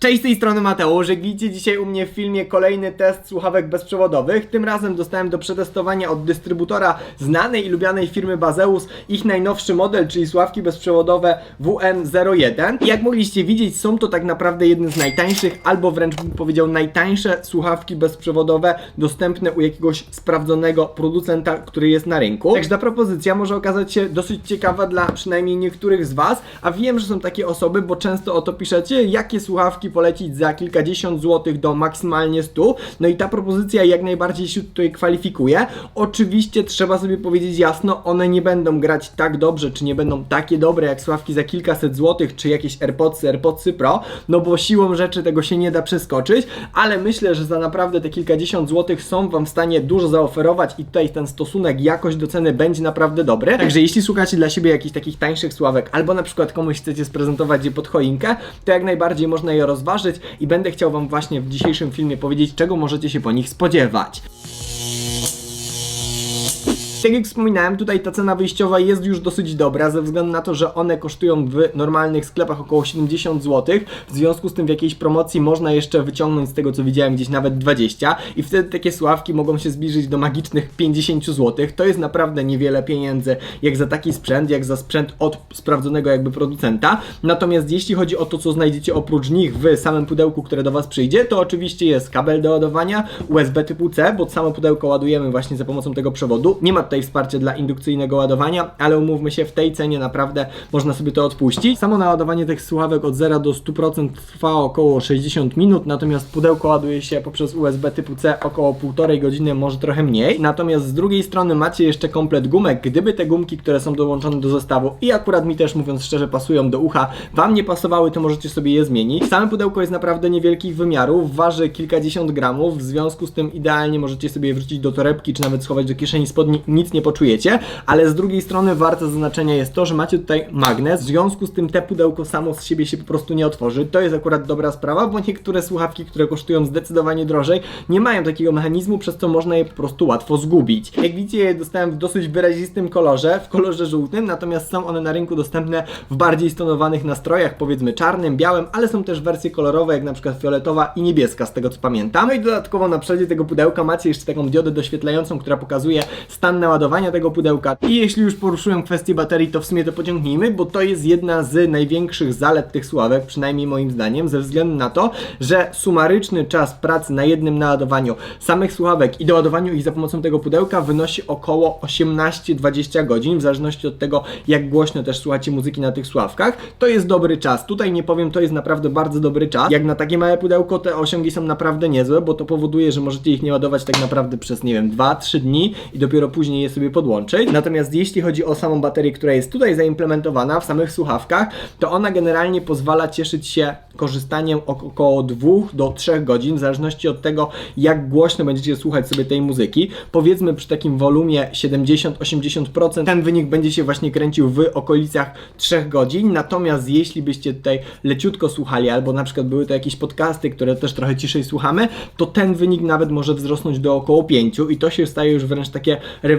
Cześć, z tej strony Mateusz. Widzicie dzisiaj u mnie w filmie kolejny test słuchawek bezprzewodowych. Tym razem dostałem do przetestowania od dystrybutora znanej i lubianej firmy Bazeus ich najnowszy model, czyli słuchawki bezprzewodowe WM01. I jak mogliście widzieć, są to tak naprawdę jedne z najtańszych, albo wręcz bym powiedział najtańsze słuchawki bezprzewodowe dostępne u jakiegoś sprawdzonego producenta, który jest na rynku. Także ta propozycja może okazać się dosyć ciekawa dla przynajmniej niektórych z Was, a wiem, że są takie osoby, bo często o to piszecie, jakie słuchawki polecić za kilkadziesiąt złotych do maksymalnie 100. No i ta propozycja jak najbardziej się tutaj kwalifikuje. Oczywiście trzeba sobie powiedzieć jasno, one nie będą grać tak dobrze, czy nie będą takie dobre jak słuchawki za kilkaset złotych, czy jakieś AirPodsy, AirPodsy Pro, no bo siłą rzeczy tego się nie da przeskoczyć, ale myślę, że za naprawdę te kilkadziesiąt złotych są Wam w stanie dużo zaoferować i tutaj ten stosunek jakość do ceny będzie naprawdę dobry. Także jeśli szukacie dla siebie jakichś takich tańszych sławek, albo na przykład komuś chcecie sprezentować je pod choinkę, to jak najbardziej można je rozważyć i będę chciał Wam właśnie w dzisiejszym filmie powiedzieć, czego możecie się po nich spodziewać. Tak jak wspominałem, tutaj ta cena wyjściowa jest już dosyć dobra, ze względu na to, że one kosztują w normalnych sklepach około 70 zł. W związku z tym w jakiejś promocji można jeszcze wyciągnąć z tego co widziałem gdzieś nawet 20 i wtedy takie sławki mogą się zbliżyć do magicznych 50 zł. To jest naprawdę niewiele pieniędzy jak za taki sprzęt, jak za sprzęt od sprawdzonego jakby producenta. Natomiast jeśli chodzi o to, co znajdziecie oprócz nich w samym pudełku, które do Was przyjdzie, to oczywiście jest kabel do ładowania, USB typu C, bo samo pudełko ładujemy właśnie za pomocą tego przewodu. Nie ma tutaj wsparcia dla indukcyjnego ładowania, ale umówmy się, w tej cenie naprawdę można sobie to odpuścić. Samo naładowanie tych słuchawek od 0 do 100% trwa około 60 minut, natomiast pudełko ładuje się poprzez USB typu C około 1,5 godziny, może trochę mniej. Natomiast z drugiej strony macie jeszcze komplet gumek. Gdyby te gumki, które są dołączone do zestawu i akurat mi też mówiąc szczerze pasują do ucha, Wam nie pasowały, to możecie sobie je zmienić. Same pudełko jest naprawdę niewielkich wymiarów, waży kilkadziesiąt gramów, w związku z tym idealnie możecie sobie je wrzucić do torebki, czy nawet schować do kieszeni spodni, nic nie poczujecie, ale z drugiej strony warte zaznaczenia jest to, że macie tutaj magnes, w związku z tym te pudełko samo z siebie się po prostu nie otworzy. To jest akurat dobra sprawa, bo niektóre słuchawki, które kosztują zdecydowanie drożej, nie mają takiego mechanizmu, przez co można je po prostu łatwo zgubić. Jak widzicie, je dostałem w dosyć wyrazistym kolorze, w kolorze żółtym, natomiast są one na rynku dostępne w bardziej stonowanych nastrojach, powiedzmy czarnym, białym, ale są też wersje kolorowe, jak na przykład fioletowa i niebieska, z tego co pamiętam. No i dodatkowo na przodzie tego pudełka macie jeszcze taką diodę doświetlającą, która pokazuje stan naładowania tego pudełka. I jeśli już poruszyłem kwestię baterii, to w sumie to pociągnijmy, bo to jest jedna z największych zalet tych słuchawek, przynajmniej moim zdaniem, ze względu na to, że sumaryczny czas pracy na jednym naładowaniu samych słuchawek i doładowaniu ich za pomocą tego pudełka wynosi około 18-20 godzin, w zależności od tego, jak głośno też słuchacie muzyki na tych słuchawkach. To jest dobry czas. Tutaj nie powiem, to jest naprawdę bardzo dobry czas. Jak na takie małe pudełko, te osiągi są naprawdę niezłe, bo to powoduje, że możecie ich nie ładować tak naprawdę przez, nie wiem, 2-3 dni i dopiero później je sobie podłączyć. Natomiast jeśli chodzi o samą baterię, która jest tutaj zaimplementowana w samych słuchawkach, to ona generalnie pozwala cieszyć się korzystaniem ok- około 2 do 3 godzin, w zależności od tego, jak głośno będziecie słuchać sobie tej muzyki. Powiedzmy przy takim wolumie 70-80%, ten wynik będzie się właśnie kręcił w okolicach 3 godzin. Natomiast jeśli byście tutaj leciutko słuchali, albo na przykład były to jakieś podcasty, które też trochę ciszej słuchamy, to ten wynik nawet może wzrosnąć do około 5 i to się staje już wręcz takie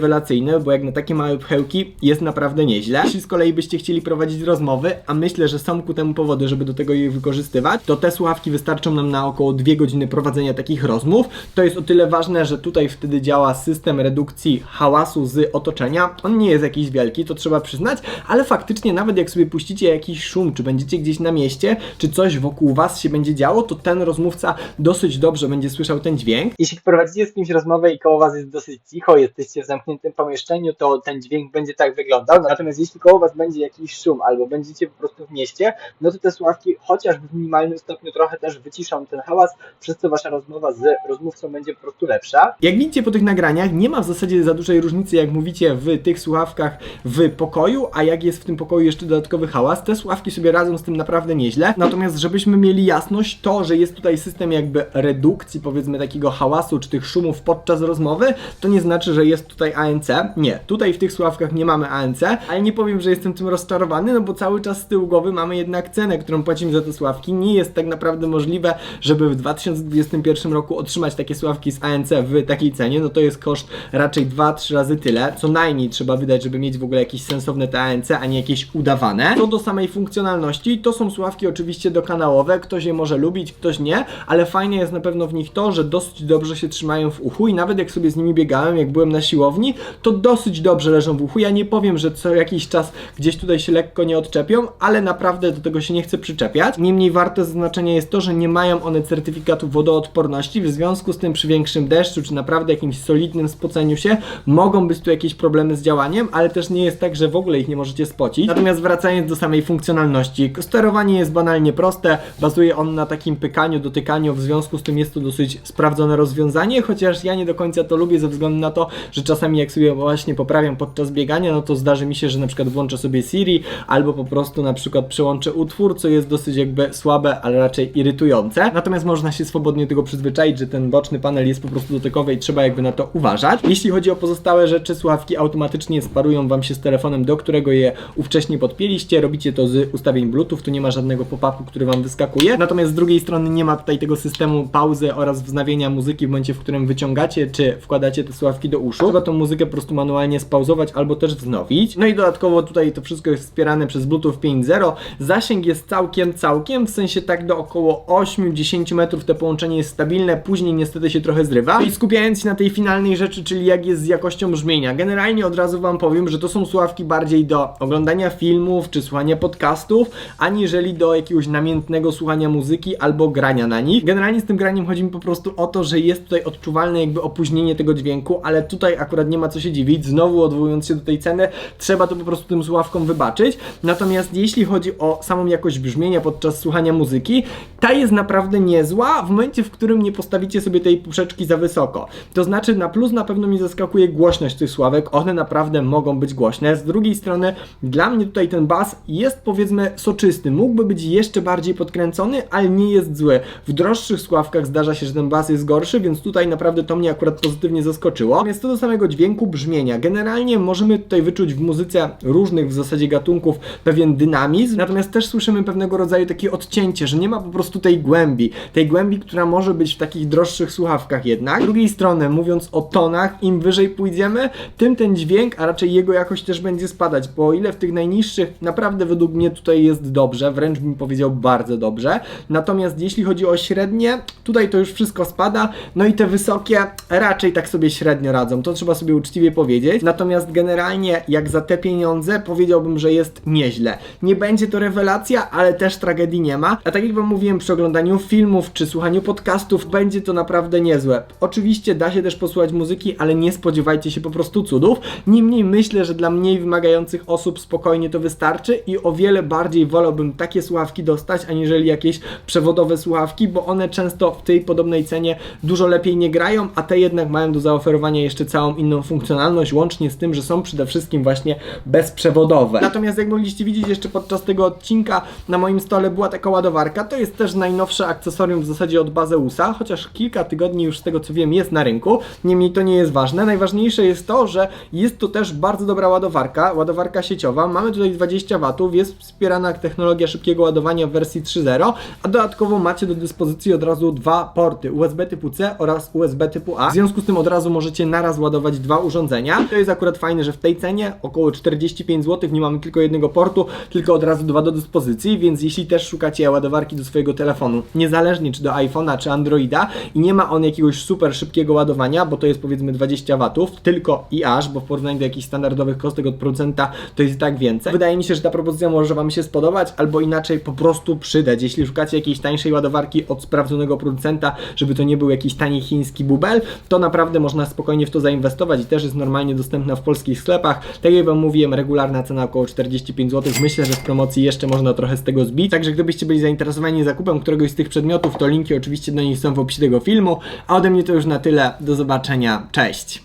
rewelacyjne, bo jak na takie małe pchełki jest naprawdę nieźle. Jeśli z kolei byście chcieli prowadzić rozmowy, a myślę, że są ku temu powody, żeby do tego je wykorzystywać, to te słuchawki wystarczą nam na około 2 godziny prowadzenia takich rozmów. To jest o tyle ważne, że tutaj wtedy działa system redukcji hałasu z otoczenia. On nie jest jakiś wielki, to trzeba przyznać, ale faktycznie nawet jak sobie puścicie jakiś szum, czy będziecie gdzieś na mieście, czy coś wokół was się będzie działo, to ten rozmówca dosyć dobrze będzie słyszał ten dźwięk. Jeśli prowadzicie z kimś rozmowę i koło was jest dosyć cicho, jesteście w zamkniętym pomieszczeniu, to ten dźwięk będzie tak wyglądał. Natomiast jeśli koło was będzie jakiś szum, albo będziecie po prostu w mieście, no to te słuchawki chociaż w minimalnym stopniu trochę też wyciszą ten hałas, przez co wasza rozmowa z rozmówcą będzie po prostu lepsza. Jak widzicie po tych nagraniach, nie ma w zasadzie za dużej różnicy, jak mówicie w tych słuchawkach w pokoju, a jak jest w tym pokoju jeszcze dodatkowy hałas. Te słuchawki sobie radzą z tym naprawdę nieźle. Natomiast, żebyśmy mieli jasność, to, że jest tutaj system jakby redukcji, powiedzmy, takiego hałasu czy tych szumów podczas rozmowy, to nie znaczy, że jest tutaj ANC. Nie, tutaj w tych słuchawkach nie mamy ANC, ale nie powiem, że jestem tym rozczarowany, no bo cały czas z tyłu głowy mamy jednak cenę, którą płacimy za te słuchawki. Nie jest tak naprawdę możliwe, żeby w 2021 roku otrzymać takie słuchawki z ANC w takiej cenie, no to jest koszt raczej 2-3 razy tyle, co najmniej trzeba wydać, żeby mieć w ogóle jakieś sensowne te ANC, a nie jakieś udawane. Co do samej funkcjonalności, to są słuchawki oczywiście dokanałowe, ktoś je może lubić, ktoś nie, ale fajne jest na pewno w nich to, że dosyć dobrze się trzymają w uchu i nawet jak sobie z nimi biegałem, jak byłem na siłowni, to dosyć dobrze leżą w uchu. Ja nie powiem, że co jakiś czas gdzieś tutaj się lekko nie odczepią, ale naprawdę do tego się nie chcę przyczepiać. Niemniej warte zaznaczenia jest to, że nie mają one certyfikatu wodoodporności, w związku z tym przy większym deszczu, czy naprawdę jakimś solidnym spoceniu się, mogą być tu jakieś problemy z działaniem, ale też nie jest tak, że w ogóle ich nie możecie spocić. Natomiast wracając do samej funkcjonalności, sterowanie jest banalnie proste, bazuje on na takim pykaniu, dotykaniu, w związku z tym jest to dosyć sprawdzone rozwiązanie, chociaż ja nie do końca to lubię ze względu na to, że czasami jak sobie właśnie poprawiam podczas biegania, no to zdarzy mi się, że na przykład włączę sobie Siri, albo po prostu na przykład przełączę utwór, co jest dosyć jakby słabe, ale raczej irytujące. Natomiast można się swobodnie tego przyzwyczaić, że ten boczny panel jest po prostu dotykowy i trzeba jakby na to uważać. Jeśli chodzi o pozostałe rzeczy, słuchawki automatycznie sparują Wam się z telefonem, do którego je ówcześnie podpięliście. Robicie to z ustawień Bluetooth, tu nie ma żadnego pop-upu, który Wam wyskakuje. Natomiast z drugiej strony nie ma tutaj tego systemu pauzy oraz wznawienia muzyki w momencie, w którym wyciągacie czy wkładacie te słuchawki do uszu. Trzeba tą muzykę po prostu manualnie spauzować albo też wznowić. No i dodatkowo tutaj to wszystko jest wspierane przez Bluetooth 5.0. Zasięg jest całkiem, całkiem, w sensie tak do około 8-10 metrów te połączenie jest stabilne, później niestety się trochę zrywa. I skupiając się na tej finalnej rzeczy, czyli jak jest z jakością brzmienia. Generalnie od razu Wam powiem, że to są słuchawki bardziej do oglądania filmów czy słuchania podcastów, aniżeli do jakiegoś namiętnego słuchania muzyki albo grania na nich. Generalnie z tym graniem chodzi mi po prostu o to, że jest tutaj odczuwalne jakby opóźnienie tego dźwięku, ale tutaj akurat nie ma co się dziwić. Znowu odwołując się do tej ceny, trzeba to po prostu tym słuchawkom wybaczyć. Natomiast jeśli chodzi o samą jakość brzmienia podczas słuchania muzyki, ta jest naprawdę niezła w momencie, w którym nie postawicie sobie tej puszeczki za wysoko. To znaczy na plus na pewno mi zaskakuje głośność tych sławek, one naprawdę mogą być głośne. Z drugiej strony dla mnie tutaj ten bas jest powiedzmy soczysty, mógłby być jeszcze bardziej podkręcony, ale nie jest zły. W droższych sławkach zdarza się, że ten bas jest gorszy, więc tutaj naprawdę to mnie akurat pozytywnie zaskoczyło. Natomiast co do samego dźwięku, brzmienia, generalnie możemy tutaj wyczuć w muzyce różnych w zasadzie gatunków pewien dynamizm, natomiast też słyszymy pewnego rodzaju takie odcięcie, że nie ma po prostu tej głębi, tej głębi, która może być w takich droższych słuchawkach jednak. Z drugiej strony, mówiąc o tonach, im wyżej pójdziemy, tym ten dźwięk, a raczej jego jakość też będzie spadać, bo o ile w tych najniższych naprawdę według mnie tutaj jest dobrze, wręcz bym powiedział bardzo dobrze, natomiast jeśli chodzi o średnie, tutaj to już wszystko spada, no i te wysokie raczej tak sobie średnio radzą, to trzeba sobie uczciwie powiedzieć, natomiast generalnie jak za te pieniądze powiedziałbym, że jest nieźle. Nie będzie to rewelacja, ale też tragedii nie ma, a tak jak wam mówiłem przy oglądaniu filmów czy słuchaniu podcastów, będzie to naprawdę niezłe. Oczywiście da się też posłuchać muzyki, ale nie spodziewajcie się po prostu cudów. Niemniej myślę, że dla mniej wymagających osób spokojnie to wystarczy i o wiele bardziej wolałbym takie słuchawki dostać, aniżeli jakieś przewodowe słuchawki, bo one często w tej podobnej cenie dużo lepiej nie grają, a te jednak mają do zaoferowania jeszcze całą inną funkcjonalność, łącznie z tym, że są przede wszystkim właśnie bezprzewodowe. Natomiast jak mogliście widzieć jeszcze podczas tego odcinka na moim stole była taka ładowarka, to jest też najnowsze akcesorium w zasadzie od Bazeusa, chociaż kilka tygodni już z tego co wiem jest na rynku, niemniej to nie jest ważne. Najważniejsze jest to, że jest to też bardzo dobra ładowarka, ładowarka sieciowa. Mamy tutaj 20 W, jest wspierana technologia szybkiego ładowania w wersji 3.0, a dodatkowo macie do dyspozycji od razu dwa porty USB typu C oraz USB typu A. W związku z tym od razu możecie naraz ładować dwa urządzenia. To jest akurat fajne, że w tej cenie około 45 zł nie mamy tylko jednego portu, tylko od razu dwa do dyspozycji, więc jeśli też szukacie ładowarki do swojego telefonu, niezależnie czy do iPhone'a czy Androida i nie ma on jakiegoś super szybkiego ładowania, bo to jest powiedzmy 20 W, tylko i aż, bo w porównaniu do jakichś standardowych kostek od producenta to jest i tak więcej. Wydaje mi się, że ta propozycja może Wam się spodobać, albo inaczej po prostu przydać. Jeśli szukacie jakiejś tańszej ładowarki od sprawdzonego producenta, żeby to nie był jakiś tani chiński bubel, to naprawdę można spokojnie w to zainwestować też jest normalnie dostępna w polskich sklepach. Tak jak Wam mówiłem, regularna cena około 45 zł. Myślę, że w promocji jeszcze można trochę z tego zbić. Także gdybyście byli zainteresowani zakupem któregoś z tych przedmiotów, to linki oczywiście do nich są w opisie tego filmu. A ode mnie to już na tyle. Do zobaczenia. Cześć!